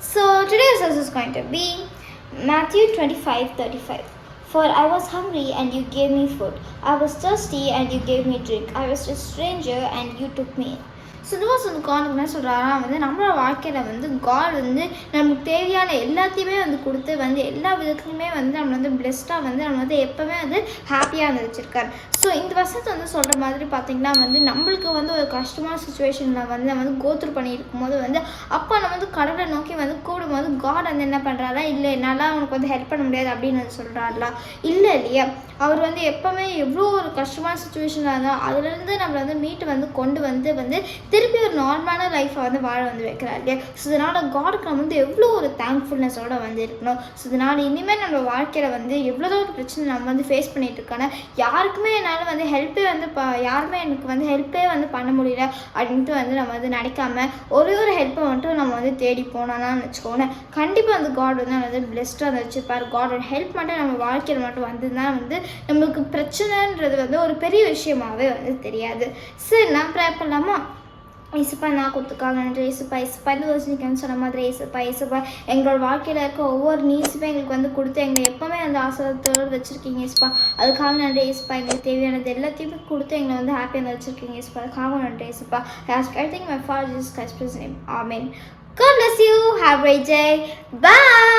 So today's verse is going to be Matthew 25 35. For I was hungry and you gave me food. I was thirsty and you gave me drink. I was a stranger and you took me in. So Khan வந்து என்ன சொல்கிறாரா வந்து நம்மளோட வாழ்க்கையில் வந்து God வந்து நமக்கு தேவையான எல்லாத்தையுமே வந்து கொடுத்து வந்து எல்லா விதத்துலையுமே வந்து நம்மளை வந்து பெஸ்ட்டாக வந்து நம்ம வந்து எப்போவுமே வந்து ஹாப்பியாக வந்து வச்சுருக்காரு ஸோ இந்த வசத்தை வந்து சொல்கிற மாதிரி பார்த்திங்கன்னா வந்து நம்மளுக்கு வந்து ஒரு கஷ்டமான சுச்சுவேஷனில் வந்து நம்ம வந்து கோத்ரூ பண்ணியிருக்கும் போது வந்து அப்போ நம்ம வந்து கடவுளை நோக்கி வந்து கூடும்போது காட் வந்து என்ன பண்ணுறாரா இல்லை என்னால் அவனுக்கு வந்து ஹெல்ப் பண்ண முடியாது அப்படின்னு வந்து சொல்கிறாரா இல்லை இல்லையா? அவர் வந்து எப்போவுமே எவ்வளோ ஒரு கஷ்டமான சுச்சுவேஷனாக இருந்தால் அதுலேருந்து நம்மளை வந்து மீட்டு வந்து கொண்டு வந்து வந்து திருப்பி ஒரு நார்மலான லைஃப்பை வந்து வாழ வந்து வைக்கிறாரு ஸோ இதனால் காடுக்கு நம்ம வந்து எவ்வளோ ஒரு தேங்க்ஃபுல்னஸோட வந்து இருக்கணும். ஸோ இதனால் இனிமேல் நம்ம வாழ்க்கையில் வந்து எவ்வளோ ஒரு பிரச்சனை நம்ம வந்து ஃபேஸ் பண்ணிட்டு இருக்கோன்னா யாருக்குமே என்னால் வந்து ஹெல்ப்பே வந்து ப யாருமே எனக்கு வந்து ஹெல்ப்பே வந்து பண்ண முடியல அப்படின்ட்டு வந்து நம்ம வந்து நினைக்காம ஒரே ஒரு ஹெல்ப்பை மட்டும் நம்ம வந்து தேடி போனோம்னா வச்சுக்கோங்க. கண்டிப்பாக வந்து காட் வந்து நம்ம வந்து பெஸ்ட்டாக வந்து வச்சுருப்பார். காடோட ஹெல்ப் மட்டும் நம்ம வாழ்க்கையில் மட்டும் வந்ததுன்னா வந்து நம்மளுக்கு பிரச்சனைன்றது வந்து ஒரு பெரிய விஷயமாவே வந்து தெரியாது. சரி நான் ப்ரே பண்ணலாமா? இசுப்பா நான் கொடுத்துக்காங்க நன்றி. இசுப்பா இசுப்பா இந்த யோசனைக்கு சொன்ன மாதிரி இசுப்பா இசுப்பா எங்களோட வாழ்க்கையில் இருக்க ஒவ்வொரு நீட்ஸுமே எங்களுக்கு வந்து கொடுத்து எங்களை எப்போவுமே அந்த ஆசிரியத்தோடு வச்சுருக்கீங்க இசுப்பா அதுக்காக நன்றி இசுப்பா எங்களுக்கு தேவையானது எல்லாத்தையுமே கொடுத்து எங்களை வந்து ஹாப்பியாக வச்சுருக்கீங்க இசுப்பா அதுக்காக நன்றி இசுப்பா ask I think my father Jesus Christ name amen God bless you. Have a great day. Bye.